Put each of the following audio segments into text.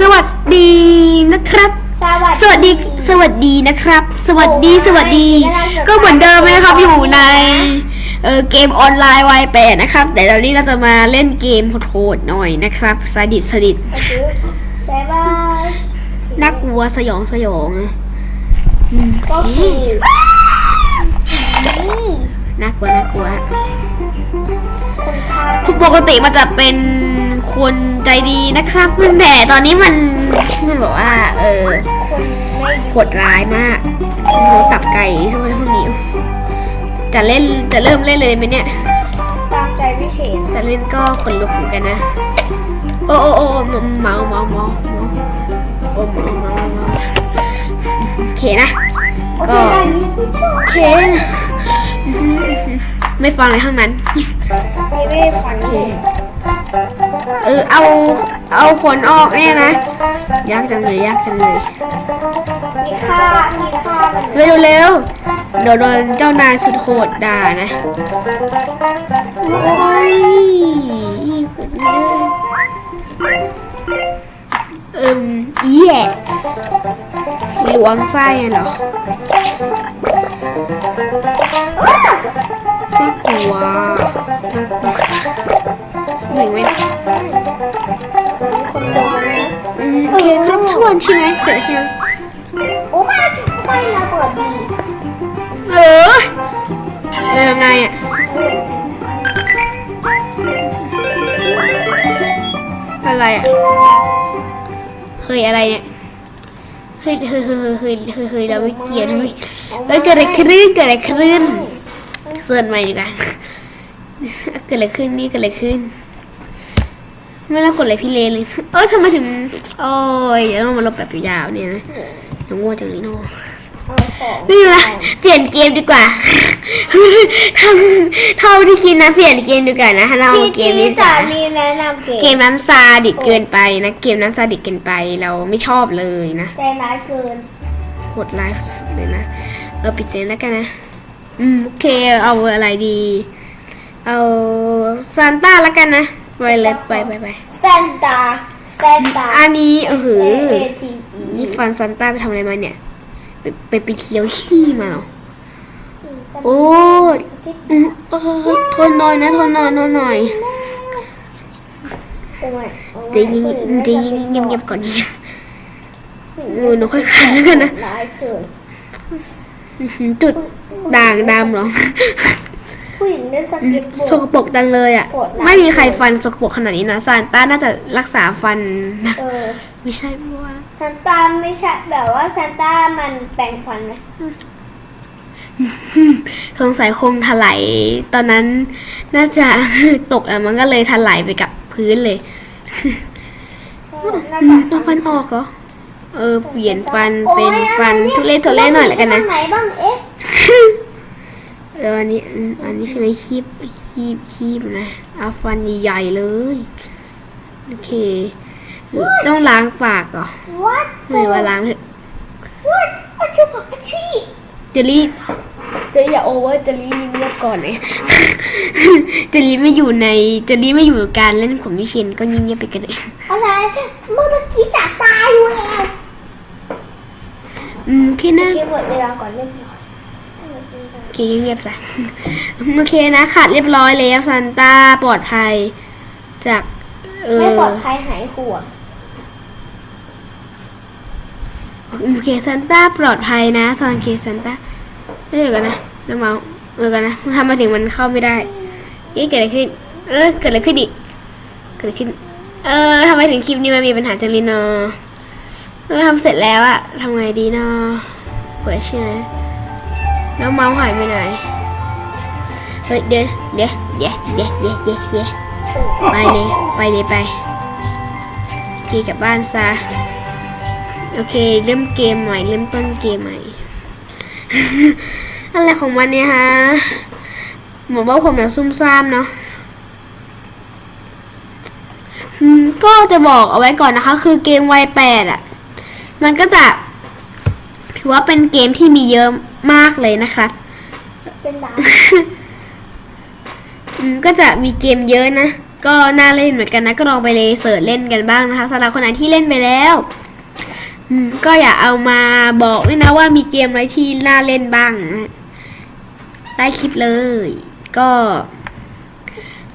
สวัสดีนะครับ สวัสดี สวัสดีสวัสดีนะครับสวัสดีโอ้ยสวัสดีกำลังจะก็เหมือนเดิมนะครับไปอยู่ในนะเออเกมออนไลน์วายแปดนะครับ แต่ตอนนี้เราจะมาเล่นเกมโหดๆหน่อยนะครับสดิดสดิดบ๊ายบายน่ากลัวสยองสยองอืมก็คือนี่น่ากลัวน่ากลัว คนฆ่าปกติมันจะเป็นคนใจดีนะครับแต่ตอนนี้มันมันบอกว่า เออคนไม่ดีโหดร้ายมากโอ้โหตับไก่ช่วงพวกนี้ จะเล่นจะเริ่มเล่นเลยไหมเนี่ยตามใจพิเศษจะเล่นก็ขนลุกเหมือนกันนะ โอ้โอ้โอ้เมาเมาเมาเมาโอ้เมาเมาเมาโอเคนะโอเคก็อันนี้ที่ชอบโอเคไม่ฟังเลยทั้งนั้น ไม่ไม่ฝันเลยเออเอาเอาขนออกเนี่ยนะ ยากจังเลยยากจังเลยมีค่ามีค่ามันเร็วเร็วๆเดี๋ยวโดนเจ้านายสุดโหดด่านะโอ้ยขุนเลยเอิมอีแย่หลวงไส้เหรอน่ากลัว หนึ่งไหมคนโดนนะอืมโอเคครบถ้วนใช่ไหมเสร็จแล้วใช่ไหมโอ้ไม่ไม่ระเบิดดีเออเออไงอะอะไรอะเฮ้ยอะไรเนี่ยเฮ้ยเฮ้ยเฮ้ยเฮ้ยเฮ้ยเฮ้ยเราไม่เกี่ยวนะไม่เฮ้ยเกิดอะไรขึ้นเกิดอะไรขึ้นเสิร์ชใหม่ดีกว่า เกิดอะไรขึ้นนี่เกิดอะไรขึ้น ไม่น่ากดอะไรพี่เลนเลย เออทำไมถึง โอ้ยเดี๋ยวต้องมาลบแบบยาวๆเนี่ยนะเดี๋ยวง่วงจังเลยเนาะเอาของไม่เป็นไรเปลี่ยนเกมดีกว่าเท่าเท่าที่คิดนะเปลี่ยนเกมดีกว่านะถ้าเราพี่เกมนี้ดีกสาว่ามีแนะนำเกเกมน้ำซาดิสเกินไปนะเกมน้ำซาดิสเกินไปเราไม่ชอบเลยนะใจร้ายเกินโหดไลฟ์สุดเลยนะเออปิดเสียงแล้วกันนะ อืมโอเคเอาอะไรดี เอาซานต้าแล้วกันนะไปเลยไปไปไปแซนตาแซนตาอันนี้เออหือเอทีนี่ฟันซานต้าไปทำอะไรมาเนี่ย ไปไปไปเคี้ยวขี้มาเหรอโอ้อืมเออทนหน่อยนะทนหน่อยทนหน่อยใจะยิงใจะยิงเงียบๆก่อนเนี่ยเออหนูค่อยขันแล้วกันนะร้ายเกินอื้อหือจุดด่างดำเหรอ ผู้หญิงได้สกิปบโสทกปรกจังเลยอะ โกรธนะ ไม่มีใครฟันโสกปรกขนาดนี้นะซานต้าน่าจะรักษาฟันนะเออไม่ใช่เพราะว่าซานต้าไม่ใช่แบบว่าซานต้ามันแปลงฟันไหมสงสัยคงถลายตอนนั้นน่าจะ ตกอะมันก็เลยถลายไปกับพื้นเลยน่าอืจะมเอาฟันออกเหรอเออเปลี่ยนฟันเป็นฟันทุเรศทุเรศหน่อยแล้วกันนะทางไหนบ้างเอ๊ะ เอออันนี้อืมอันนี้ใช่ไหมคีบคีบคีบนะเอาฟันใหญ่ๆเลย โอเค ต้องล้างปากเหรอวัดไม่ว่าล้างเถอะวัดอาชีพอาชีพเจลลี่เจลลี่อย่าโอเวอร์เจลลี่เงียบก่อนเลยเจลลี่ไม่อยู่ในเจลลี่ไม่อยู่กับการเล่นของมิเชนก็เงียบๆไปกันเลยอะไรเมื่อกี้จะตายอยู่แล้วอืมโอเคนะเกมหมดเวลาก่อนเล่น หน่อยโอเคเงียบๆซะโอเคนะขัดเรียบร้อยแล้วซันต้าปลอดภัย จากเออไม่ปลอดภัยหายห่วงโอเคซันต้าปลอดภัยนะซอนเคซันต้าเดี๋ยวกันนะน้ำเมาเออกันนะทำไมาถึงมันเข้าไม่ได้เอ๊ะเกิดอะไรขึ้น เออเกิดอะไรขึ้นอีกเกิดอะไรขึ้น เออทำไมถึงคลิปนี้มันมีปัญหาจังเลยเนาะเออทำเสร็จแล้วอะทำไงดีเนาะเปิดใช่ไหม แล้วเมาส์หายไปไหน เฮ้ยเดี๋ยวเดี๋ยวเดี๋ยวเดี๋ยวเดี๋ยวเดี๋ยวเดี๋ยวไปเลยไปเลยไปโอเคกลับบ้านซะ โอเค เริ่มเกมใหม่ เริ่มต้นเกมใหม่ อะไรของมันเนี่ยฮะหมอบอกผมนะซุ่มซ่ามเนาะก็จะบอกเอาไว้ก่อนนะคะ คือเกมวัยแปดอะ มันก็จะถือว่าเป็นเกมที่มีเยอะ มากเลยนะครับเป็นดาวก็จะมีเกมเยอะนะ ก็น่าเล่นเหมือนกันนะ ก็ลองไปเลยเสิร์ชเล่นกันบ้างนะคะสำหรับคนไหนที่เล่นไปแล้วก็อย่าเอามาบอกด้วยนะว่ามีเกมอะไรที่น่าเล่นบ้างนะใต้คลิปเลย ก็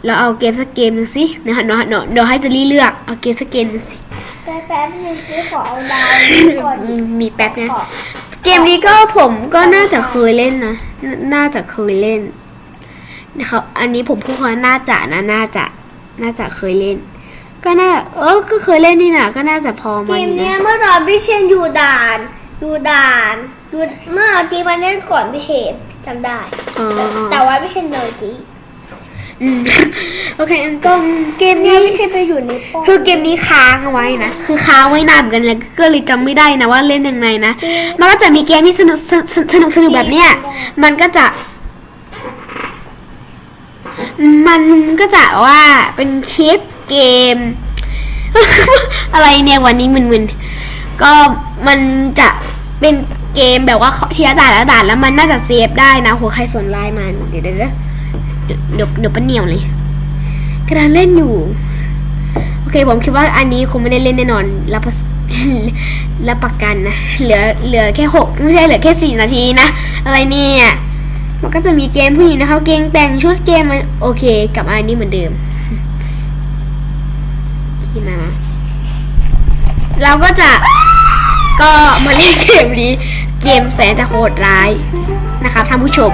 เราเอาเกมสักเกมนึงสิเดี๋ยวเดี๋ยวเดี๋ยวเดี๋ยวให้จะรีเลือกเอาเกมสักเกมนึงสิ แป๊บแป๊บนึงจีขอเอาดาวนี้ก่อนอืมมีแป๊บนะ ขอเกมนี้ก็ผมก็น่าจะเคยเล่นนะนน่าจะเคยเล่นเขาอันนี้ผมพูดคำว่าน่าจะนะน่าจะ น่าจะเคยเล่น ก็น่าเออก็เคยเล่นนี่นะก็น่าจะพอเกมันมอยู่เนี้ยนะเมื่อตอนพี่เชนอยู่ด่านอยู่ด่านอยู่เมื่อจีมาเล่นก่อนพี่เชนจำได้ อ๋อแต่ว่าพี่เชนเลยจีอืม โอเคอันก็เกมเนี่ยนี้พี่เชนไปอยู่ในป้อมคือเกมนี้ค้างเอาไว้นะ คือค้างไว้นานเหมือนกันเลยก็เลยจำไม่ได้นะว่าเล่นยังไงนะมันก็จะมีเกมที่สนุกสนุกสนุกสนุกแบบเนี้ยมันก็จะ มันก็จะว่าเป็นคลิปเกม อะไรเนี่ยวันนี้มึนๆก็มันจะเป็นเกมแบบว่าทีละด่านละด่านแล้วมันน่าจะเซฟได้นะโหใครส่วนไลน์มาเดี๋ยวเดี๋ยว เดี๋ยวเดี๋ยวเดี๋ยวเดี๋ยวปะเหนียวเลยกำลังเล่นอยู่ โอเคผมคิดว่าอันนี้คงไม่ได้เล่นแน่นอนรับรับประกันนะเหลือเหลือแค่หกไม่ใช่เหลือแค่สี่นาทีนะอะไรเนี่ยมันก็จะมีเกมผู้หญิงนะคะเกมแต่งชุดเกมมันโอเค กับอันนี้เหมือนเดิมขี่มาเราก็จะก็มาเล่นเกมนี้ เกมแสนจะโหดร้ายนะครับท่านผู้ชม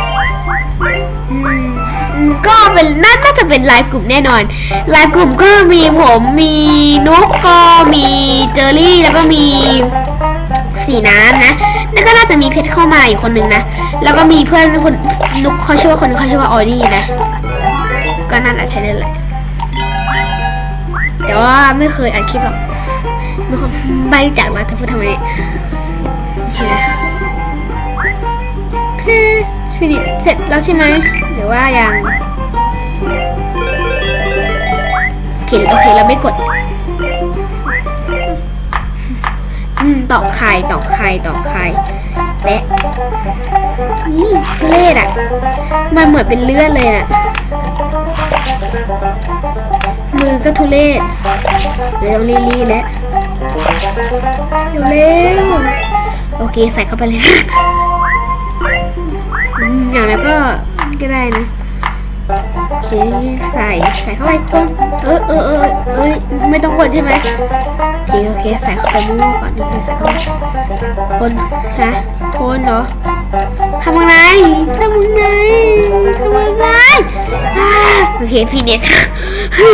ก็เป็นน่าน่าจะเป็นไลน์กลุ่มแน่นอนไลน์กลุ่มก็มีผมมีนุกก็มีเจอรี่แล้วก็มีสีน้ำนะแล้วก็น่าจะมีเพชรเข้ามาอีกคนนึงนะ แล้วก็มีเพื่อนคนนุกเขาชื่อว่าคนนึงเขาชื่อว่าออดี้นะ ก็น่าจะใช่นั่นแหละ แต่ว่าไม่เคยอัดคลิปหรอกไม่เคยใบจากมาเธอพูดทำไมโอเค ฟินิชเสร็จแล้วใช่ไหมหรือว่ายังโอเคโอเคเราไม่กด อืมตอกไข่ตอกไข่ตอกไข่และนี่ทุเรศอะ มันเหมือนเป็นเลือดเลยน่ะ มือก็ทุเรศเดี๋ยวต้องรีๆแล้วเร็วโอเคใส่เข้าไปเลย อย่างแล้วก็ก็ได้นะโอเคใส่ใส่เข้าไปคนเออเออเออเอ้ยไม่ต้องคนใช่ไหมโอเคโอเคใส่เข้าไปมั่วก่อนโอเคใส่เข้าไปคนฮะคนเหรอทำยังไงทำยังไงทำยังไงอ่าโอเคพี่เน็ต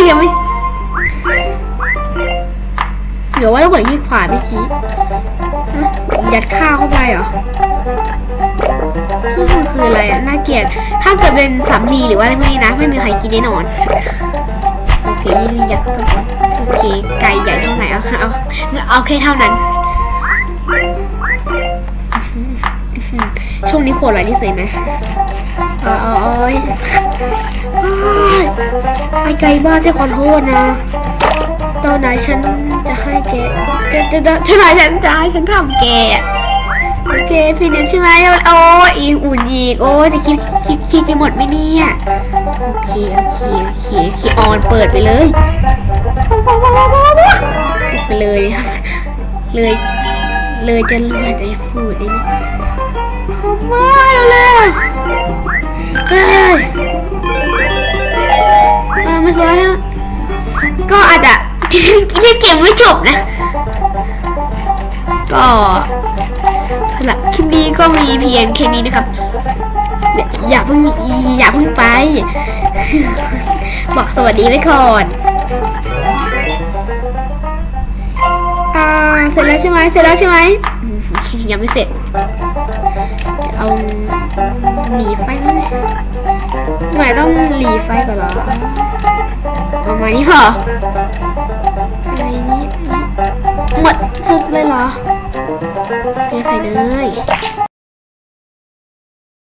ยังไม่เดี๋ยวว่าต้องกดยี่ขวาพี่ชี้ยัดข้าวเข้าไปเหรอ อะไรอะน่าเกลียด ถ้าเกิดเป็นสำลีหรือว่าอะไรพวกนี้นะ ไม่มีใครกินแน่นอน โอเคนี่ยัดเข้าไปก่อนโอเค ไก่ใหญ่เท่าไหร่เอาเอาเอาแค่เท่านั้น ช่วงนี้โคตรไรนี่เสยนะอ๋ออ๋ออ๋อไอ้ไก่บ้าจะขอโทษนะ ตอนไหนฉันจะให้แกจะจะจะจะไหนฉันจะให้ฉันทำแก เคพี่เน้นใช่ไหมโอ้อีอุ่นอีกโอ้จะคิดคิดคิดไปหมดไหมเนี่ยโอเคโอเคโอเคโอเคออนเปิดไปเลยไปเลยครับเลยเลยจะรวยได้ฟูดได้นี่ขอมาเลยเฮ้ยมาสไลด์ก็อาจจะ มีเพียงแค่นี้นะครับ อย่าเพิ่งอย่าเพิ่งไป บอกสวัสดีไว้ก่อนอ่าเสร็จแล้วใช่ไหมเสร็จแล้วใช่ไหมยังไม่เสร็จ เอาหนีไฟแล้วไหมทำไมต้องหลีไฟก่อนเหรอ เอามานี่พออะไรนี้หมดสุดเลยเหรอเคใส่เลย